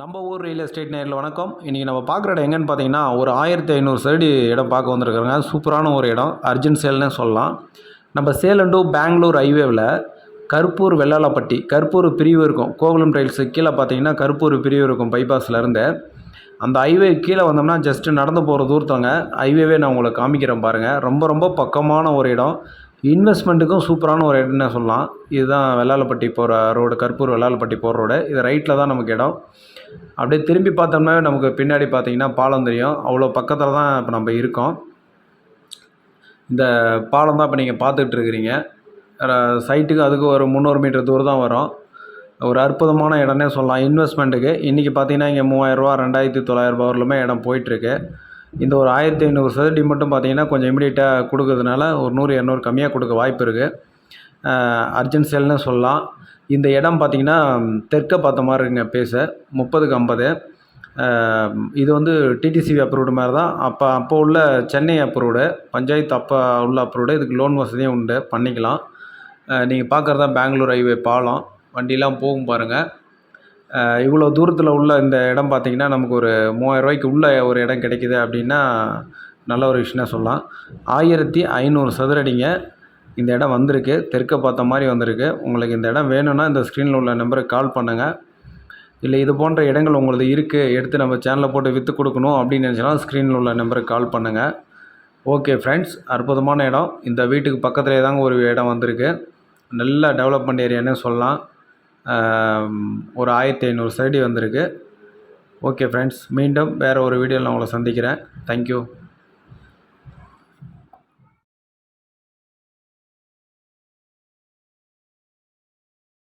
நம்ம ஊர் real estate நேரில் வணக்கம். இன்றைக்கி நம்ம பார்க்குற இடம் எங்கன்னு பார்த்தீங்கன்னா ஒரு ஆயிரத்தி ஐநூறு சதுரடி இடம் பார்க்க வந்திருக்கிறாங்க. சூப்பரான ஒரு இடம். அர்ஜென்ட் சேல்னே சொல்லலாம். நம்ம சேலம் டு பெங்களூர் ஹைவேவில் கருப்பூர் வெள்ளாளப்பட்டி கருப்பூர் பிரிவு இருக்கும். கோகுலம் டைல்ஸு கீழே பார்த்தீங்கன்னா கருப்பூர் பிரிவு இருக்கும் பைபாஸ்லேருந்து அந்த ஹைவே கீழே வந்தோம்னா ஜஸ்ட்டு நடந்து போகிற தூரத்தவங்க ஹைவேவே நான் உங்களுக்கு காமிக்கிறேன் பாருங்கள் ரொம்ப ரொம்ப பக்கமான ஒரு இடம். இன்வெஸ்ட்மெண்ட்டுக்கும் சூப்பரான ஒரு இடம்னே சொல்லலாம். இதுதான் வெள்ளாளப்பட்டி போகிற ரோடு கற்பூர் வெள்ளாளப்பட்டி போகிற ரோடு இது ரைட்டில் தான் நமக்கு இடம். அப்படியே திரும்பி பார்த்தோம்னா நமக்கு பின்னாடி பார்த்தீங்கன்னா பாலம் தெரியும். அவ்வளோ பக்கத்தில் தான் இப்போ நம்ம இருக்கோம். இந்த பாலம் தான் இப்போ நீங்கள் பார்த்துக்கிட்டு இருக்கிறீங்க. சைட்டுக்கு அதுக்கு ஒரு முந்நூறு மீட்டர் தூரம் தான் வரும். ஒரு அற்புதமான இடம்னே சொல்லலாம். இன்வெஸ்ட்மெண்ட்டுக்கு இன்றைக்கி பார்த்தீங்கன்னா இங்கே மூவாயிரரூவா ரெண்டாயிரத்தி தொள்ளாயிரரூபா வரலுமே இடம் போயிட்டுருக்கு இந்த ஒரு ஆயிரத்தி ஐநூறு சதுரடி மட்டும் பார்த்தீங்கன்னா கொஞ்சம் இமீடியட்டாக கொடுக்கறதுனால ஒரு நூறு இரநூறு கம்மியாக கொடுக்க வாய்ப்பு இருக்குது அர்ஜென்ட் சேல்னு சொல்லலாம். இந்த இடம் பார்த்தீங்கன்னா தெற்கை பார்த்த மாதிரி இருக்குங்க பேச முப்பதுக்கு ஐம்பது. இது வந்து டிடிசிபி அப்ரூவ்டு மாதிரி தான். அப்போ அப்போ உள்ள சென்னை அப்ரூவ்டு பஞ்சாயத்து அப்போ உள்ள அப்ரூவ்டு இதுக்கு லோன் வசதியும் உண்டு. பண்ணிக்கலாம். நீங்கள் பார்க்குறது தான் பெங்களூர் ஹைவே பாலம். வண்டிலாம் போகும் பாருங்கள் இவ்வளோ தூரத்தில் உள்ள இந்த இடம் பார்த்தீங்கன்னா நமக்கு ஒரு மூவாயிரம் ரூபாய்க்கு உள்ள ஒரு இடம் கிடைக்கிது அப்படின்னா நல்ல ஒரு விஷயம் சொல்லலாம். ஆயிரத்தி ஐநூறு சதுரடிங்க இந்த இடம் வந்திருக்கு. தெற்க பார்த்த மாதிரி வந்திருக்கு. உங்களுக்கு இந்த இடம் வேணும்னா இந்த ஸ்க்ரீனில் உள்ள நம்பருக்கு கால் பண்ணுங்கள் இல்லை இது போன்ற இடங்கள் உங்களுக்கு இருக்குது எடுத்து நம்ம சேனலில் போட்டு விற்று கொடுக்கணும் அப்படின்னு நினச்சாலும் ஸ்க்ரீனில் உள்ள நம்பருக்கு கால் பண்ணுங்கள் ஓகே ஃப்ரெண்ட்ஸ் அற்புதமான இடம். இந்த வீட்டுக்கு பக்கத்துலேயே தாங்க ஒரு இடம் வந்திருக்கு. நல்ல டெவலப்மெண்ட் ஏரியான்னு சொல்லலாம். ஒரு ஆயிரத்தி ஐநூறு சைடு வந்திருக்கு. ஓகே ஃப்ரெண்ட்ஸ் மீண்டும் வேறு ஒரு வீடியோவில் நான் உங்களை சந்திக்கிறேன். தேங்க்யூ